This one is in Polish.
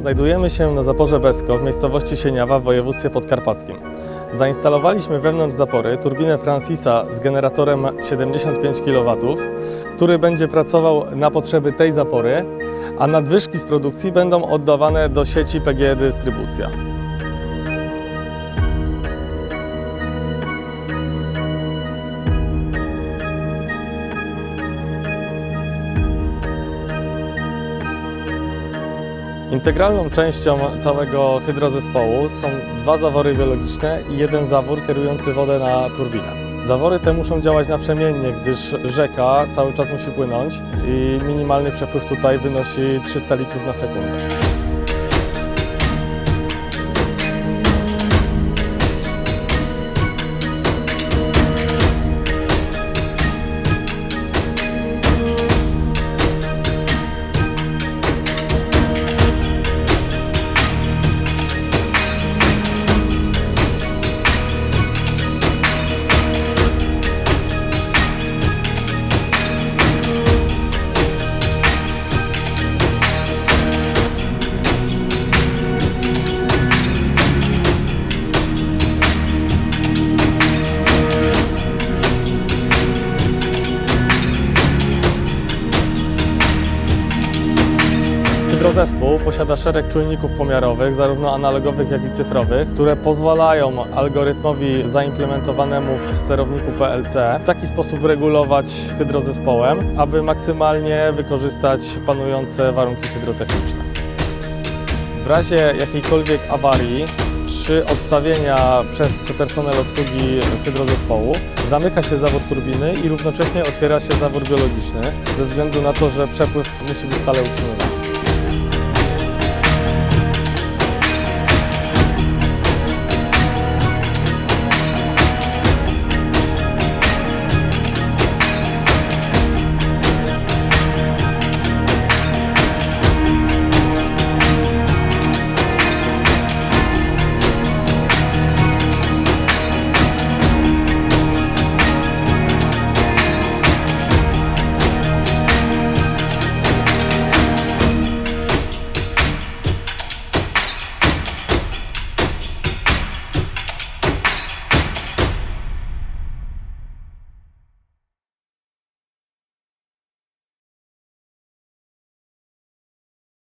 Znajdujemy się na zaporze Besko w miejscowości Sieniawa w województwie podkarpackim. Zainstalowaliśmy wewnątrz zapory turbinę Francisa z generatorem 75 kW, który będzie pracował na potrzeby tej zapory, a nadwyżki z produkcji będą oddawane do sieci PGE Dystrybucja. Integralną częścią całego hydrozespołu są dwa zawory biologiczne i jeden zawór kierujący wodę na turbinę. Zawory te muszą działać naprzemiennie, gdyż rzeka cały czas musi płynąć i minimalny przepływ tutaj wynosi 300 litrów na sekundę. Hydrozespół posiada szereg czujników pomiarowych, zarówno analogowych, jak i cyfrowych, które pozwalają algorytmowi zaimplementowanemu w sterowniku PLC w taki sposób regulować hydrozespołem, aby maksymalnie wykorzystać panujące warunki hydrotechniczne. W razie jakiejkolwiek awarii przy odstawienia przez personel obsługi hydrozespołu zamyka się zawór turbiny i równocześnie otwiera się zawór biologiczny ze względu na to, że przepływ musi być stale utrzymywany.